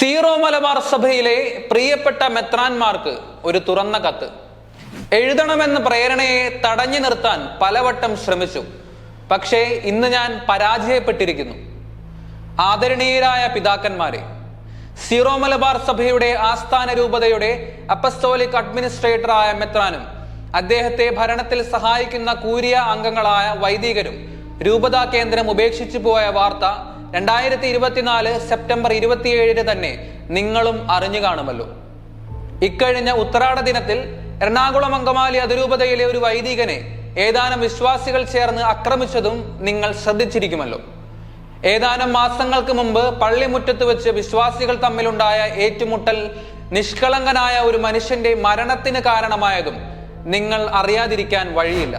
Zero Malabar സഭയിലെ പ്രിയപ്പെട്ട മെത്രാന്മാർക്ക് ഒരു തുറന്ന കത്ത്. എഴുതണമെന്ന പ്രേരണയെ തടഞ്ഞു നിർത്താൻ പലവട്ടം ശ്രമിച്ചു. പക്ഷേ ഇന്ന് ഞാൻ പരാജയപ്പെട്ടിരിക്കുന്നു. ആദരണീയരായ പിതാക്കന്മാരെ സീറോ മലബാർ സഭയുടെ ആസ്ഥാന രൂപതയുടെ അപ്പസ്തോലിക് അഡ്മിനിസ്ട്രേറ്ററായ മെത്രാനും അദ്ദേഹത്തെ ഭരണത്തിൽ സഹായിക്കുന്ന കൂരിയ അംഗങ്ങളായ വൈദികരും രൂപതാ കേന്ദ്രം ഉപേക്ഷിച്ചു പോയ വാർത്ത രണ്ടായിരത്തി ഇരുപത്തിനാല് സെപ്റ്റംബർ ഇരുപത്തിയേഴിന് തന്നെ നിങ്ങളും അറിഞ്ഞു കാണുമല്ലോ. ഇക്കഴിഞ്ഞ ഉത്തരാട ദിനത്തിൽ എറണാകുളം അങ്കമാലി അതിരൂപതയിലെ ഒരു വൈദികനെ ഏതാനും വിശ്വാസികൾ ചേർന്ന് ആക്രമിച്ചതും നിങ്ങൾ ശ്രദ്ധിച്ചിരിക്കുമല്ലോ. ഏതാനും മാസങ്ങൾക്ക് മുമ്പ് പള്ളിമുറ്റത്ത് വെച്ച് വിശ്വാസികൾ തമ്മിലുണ്ടായ ഏറ്റുമുട്ടൽ നിഷ്കളങ്കനായ ഒരു മനുഷ്യന്റെ മരണത്തിന് കാരണമായതും നിങ്ങൾ അറിയാതിരിക്കാൻ വഴിയില്ല.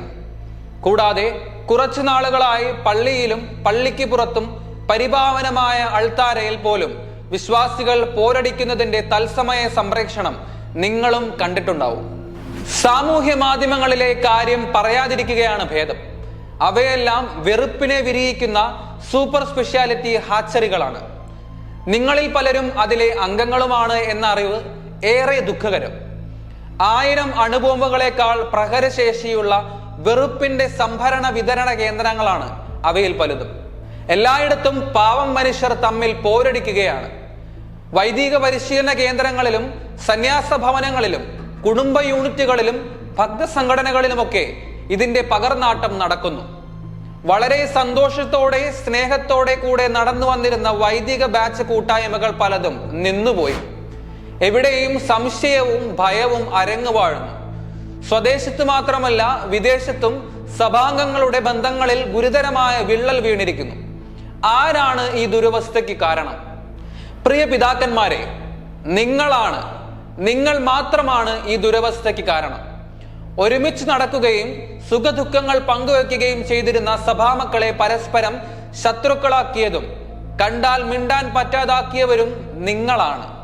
കൂടാതെ കുറച്ചു നാളുകളായി പള്ളിയിലും പള്ളിക്ക് പുറത്തും പരിപാവനമായ അൾത്താരയിൽ പോലും വിശ്വാസികൾ പോരടിക്കുന്നതിന്റെ തത്സമയ സംപ്രേക്ഷണം നിങ്ങളും കണ്ടിട്ടുണ്ടാവും. സാമൂഹ്യ മാധ്യമങ്ങളിലെ കാര്യം പറയാതിരിക്കുകയാണ് ഭേദം. അവയെല്ലാം വെറുപ്പിനെ വിരിയിക്കുന്ന സൂപ്പർ സ്പെഷ്യാലിറ്റി ഹാച്ചറികളാണ്. നിങ്ങളിൽ പലരും അതിലെ അംഗങ്ങളുമാണ് എന്ന അറിവ് ഏറെ ദുഃഖകരം. ആയിരം അണുബോംബുകളെക്കാൾ പ്രഹരശേഷിയുള്ള വെറുപ്പിന്റെ സംഭരണ വിതരണ കേന്ദ്രങ്ങളാണ് അവയിൽ പലതും. എല്ലായിടത്തും പാവം മനുഷ്യർ തമ്മിൽ പോരടിക്കുകയാണ്. വൈദിക പരിശീലന കേന്ദ്രങ്ങളിലും സന്യാസ ഭവനങ്ങളിലും കുടുംബ യൂണിറ്റുകളിലും ഭക്തസംഘടനകളിലുമൊക്കെ ഇതിന്റെ പകർനാട്ടം നടക്കുന്നു. വളരെ സന്തോഷത്തോടെ സ്നേഹത്തോടെ കൂടെ നടന്നു വന്നിരുന്ന വൈദിക ബാച്ച് കൂട്ടായ്മകൾ പലതും നിന്നുപോയി. എവിടെയും സംശയവും ഭയവും അരങ്ങുവാഴുന്നു സ്വദേശത്ത് മാത്രമല്ല വിദേശത്തും സഭാംഗങ്ങളുടെ ബന്ധങ്ങളിൽ ഗുരുതരമായ വിള്ളൽ വീണിരിക്കുന്നു. ആരാണ് ഈ ദുരവസ്ഥയ്ക്ക് കാരണം? പ്രിയ പിതാക്കന്മാരെ നിങ്ങളാണ്. നിങ്ങൾ മാത്രമാണ് ഈ ദുരവസ്ഥയ്ക്ക് കാരണം. ഒരുമിച്ച് നടക്കുകയും സുഖദുഃഖങ്ങൾ പങ്കുവെക്കുകയും ചെയ്തിരുന്ന സഭാമക്കളെ പരസ്പരം ശത്രുക്കളാക്കിയതും കണ്ടാൽ മിണ്ടാൻ പറ്റാതാക്കിയവരും നിങ്ങളാണ്.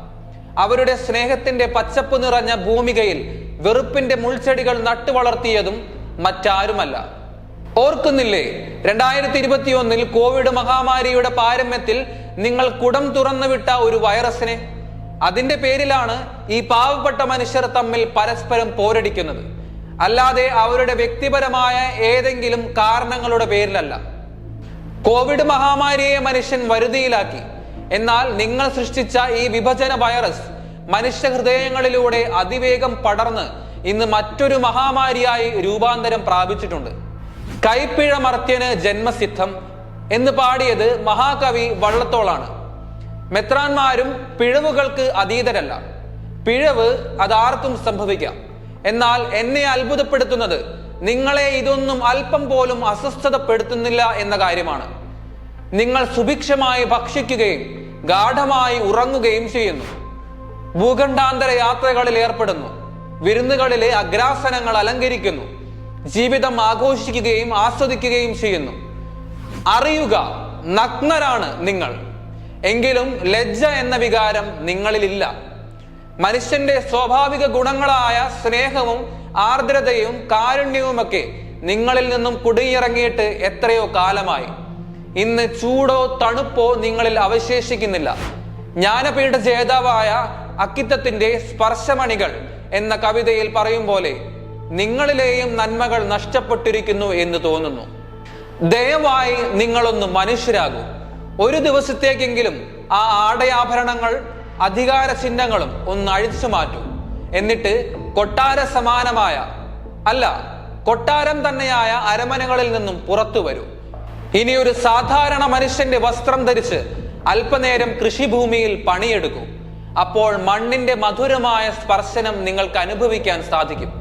അവരുടെ സ്നേഹത്തിന്റെ പച്ചപ്പ് നിറഞ്ഞ ഭൂമികയിൽ വെറുപ്പിന്റെ മുൾച്ചെടികൾ നട്ടുവളർത്തിയതും മറ്റാരുമല്ല. ഓർക്കുന്നില്ലേ? രണ്ടായിരത്തി ഇരുപത്തി ഒന്നിൽ കോവിഡ് മഹാമാരിയുടെ പാരമ്യത്തിൽ നിങ്ങൾ കുടം തുറന്നുവിട്ട ഒരു വൈറസിനെ. അതിന്റെ പേരിലാണ് ഈ പാവപ്പെട്ട മനുഷ്യർ തമ്മിൽ പരസ്പരം പോരടിക്കുന്നത്. അല്ലാതെ അവരുടെ വ്യക്തിപരമായ ഏതെങ്കിലും കാരണങ്ങളുടെ പേരിലല്ല. കോവിഡ് മഹാമാരിയെ മനുഷ്യൻ വരുതിയിലാക്കി. എന്നാൽ നിങ്ങൾ സൃഷ്ടിച്ച ഈ വിഭജന വൈറസ് മനുഷ്യ ഹൃദയങ്ങളിലൂടെ അതിവേഗം പടർന്ന് ഇന്ന് മറ്റൊരു മഹാമാരിയായി രൂപാന്തരം പ്രാപിച്ചിട്ടുണ്ട്. കൈപ്പിഴ മർത്യന് ജന്മസിദ്ധം എന്ന് പാടിയത് മഹാകവി വള്ളത്തോളാണ്. മെത്രാന്മാരും പിഴവുകൾക്ക് അതീതരല്ല. പിഴവ് അതാർക്കും സംഭവിക്കാം. എന്നാൽ എന്നെ അത്ഭുതപ്പെടുത്തുന്നത് നിങ്ങളെ ഇതൊന്നും അല്പം പോലും അസ്വസ്ഥതപ്പെടുത്തുന്നില്ല എന്ന കാര്യമാണ്. നിങ്ങൾ സുഭിക്ഷമായി ഭക്ഷിക്കുകയും ഗാഠമായി ഉറങ്ങുകയും ചെയ്യുന്നു. ഭൂഖണ്ഡാന്തര യാത്രകളിൽ ഏർപ്പെടുന്നു. വിരുന്നുകളിലെ അഗ്രാസനങ്ങൾ അലങ്കരിക്കുന്നു. ജീവിതം ആഘോഷിക്കുകയും ആസ്വദിക്കുകയും ചെയ്യുന്നു. അറിയുക നഗ്നരാണ് നിങ്ങൾ. എങ്കിലും ലജ്ജ എന്ന വികാരം നിങ്ങളിലില്ല. മനുഷ്യന്റെ സ്വാഭാവിക ഗുണങ്ങളായ സ്നേഹവും ആർദ്രതയും കാരുണ്യവുമൊക്കെ നിങ്ങളിൽ നിന്നും കുടിയിറങ്ങിയിട്ട് എത്രയോ കാലമായി. ഇന്ന് ചൂടോ തണുപ്പോ നിങ്ങളിൽ അവശേഷിക്കുന്നില്ല. ജ്ഞാനപീഠ ജേതാവായ അക്കിത്തത്തിന്റെ സ്പർശമണികൾ എന്ന കവിതയിൽ പറയും പോലെ നിങ്ങളിലെയും നന്മകൾ നഷ്ടപ്പെട്ടിരിക്കുന്നു എന്ന് തോന്നുന്നു. ദയവായി നിങ്ങളൊന്ന് മനുഷ്യരാകൂ. ഒരു ദിവസത്തേക്കെങ്കിലും ആ ആടയാഭരണങ്ങൾ അധികാര ചിഹ്നങ്ങളും ഒന്ന് അഴിച്ചു മാറ്റൂ. എന്നിട്ട് കൊട്ടാര സമാനമായ അല്ല കൊട്ടാരം തന്നെയായ അരമനകളിൽ നിന്നും പുറത്തു വരൂ. ഇനി ഒരു സാധാരണ മനുഷ്യന്റെ വസ്ത്രം ധരിച്ച് അല്പനേരം കൃഷിഭൂമിയിൽ പണിയെടുക്കൂ. അപ്പോൾ മണ്ണിന്റെ മധുരമായ സ്പർശനം നിങ്ങൾക്ക് അനുഭവിക്കാൻ സാധിക്കും.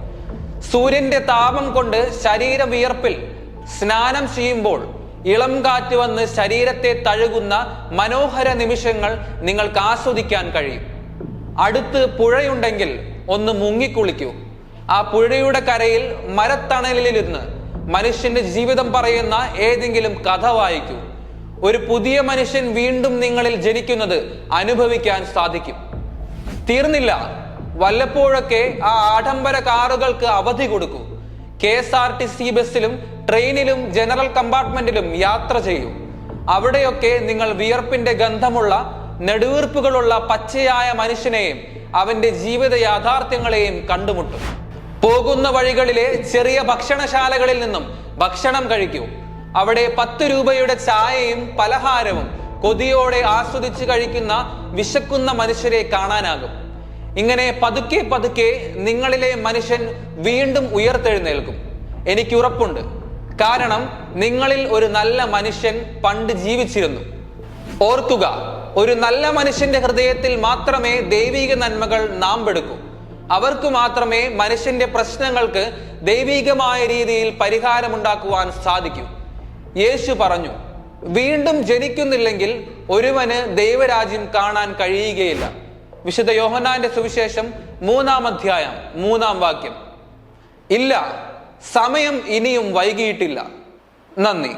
സൂര്യന്റെ താപം കൊണ്ട് ശരീര വിയർപ്പിൽ സ്നാനം ചെയ്യുമ്പോൾ ഇളം കാറ്റ് വന്ന് ശരീരത്തെ തഴുകുന്ന മനോഹര നിമിഷങ്ങൾ നിങ്ങൾക്ക് ആസ്വദിക്കാൻ കഴിയും. അടുത്ത് പുഴയുണ്ടെങ്കിൽ ഒന്ന് മുങ്ങിക്കുളിക്കൂ. ആ പുഴയുടെ കരയിൽ മരത്തണലിലിരുന്ന് മനുഷ്യന്റെ ജീവിതം പറയുന്ന ഏതെങ്കിലും കഥ വായിക്കൂ. ഒരു പുതിയ മനുഷ്യൻ വീണ്ടും നിങ്ങളിൽ ജനിക്കുന്നത് അനുഭവിക്കാൻ സാധിക്കും. തീർന്നില്ല. വല്ലപ്പോഴൊക്കെ ആ ആഡംബര കാറുകൾക്ക് അവധി കൊടുക്കൂ. K S R T C ബസ്സിലും ട്രെയിനിലും ജനറൽ കമ്പാർട്ട്മെന്റിലും യാത്ര ചെയ്യൂ. അവിടെയൊക്കെ നിങ്ങൾ വിയർപ്പിന്റെ ഗന്ധമുള്ള നെടുവീർപ്പുകളുള്ള പച്ചയായ മനുഷ്യനെയും അവന്റെ ജീവിത യാഥാർത്ഥ്യങ്ങളെയും കണ്ടുമുട്ടും. പോകുന്ന വഴികളിലെ ചെറിയ ഭക്ഷണശാലകളിൽ നിന്നും ഭക്ഷണം കഴിക്കൂ. അവിടെ പത്ത് രൂപയുടെ ചായയും പലഹാരവും കൊതിയോടെ ആസ്വദിച്ച് കഴിക്കുന്ന വിശക്കുന്ന മനുഷ്യരെ കാണാനാകും. ഇങ്ങനെ പതുക്കെ പതുക്കെ നിങ്ങളിലെ മനുഷ്യൻ വീണ്ടും ഉയർത്തെഴുന്നേൽക്കും. എനിക്ക് ഉറപ്പുണ്ട്. കാരണം നിങ്ങളിൽ ഒരു നല്ല മനുഷ്യൻ പണ്ട് ജീവിച്ചിരുന്നു. ഓർക്കുക ഒരു നല്ല മനുഷ്യന്റെ ഹൃദയത്തിൽ മാത്രമേ ദൈവിക നന്മകൾ നാം പെടുക്കൂ അവർക്ക് മാത്രമേ മനുഷ്യന്റെ പ്രശ്നങ്ങൾക്ക് ദൈവികമായ രീതിയിൽ പരിഹാരമുണ്ടാക്കുവാൻ സാധിക്കൂ. യേശു പറഞ്ഞു വീണ്ടും ജനിക്കുന്നില്ലെങ്കിൽ ഒരുവന് ദൈവരാജ്യം കാണാൻ കഴിയുകയില്ല. വിശുദ്ധ യോഹനാന്റെ സുവിശേഷം മൂന്നാം അധ്യായം മൂന്നാം വാക്യം. ഇല്ല സമയം ഇനിയും വൈകിയിട്ടില്ല. നന്ദി.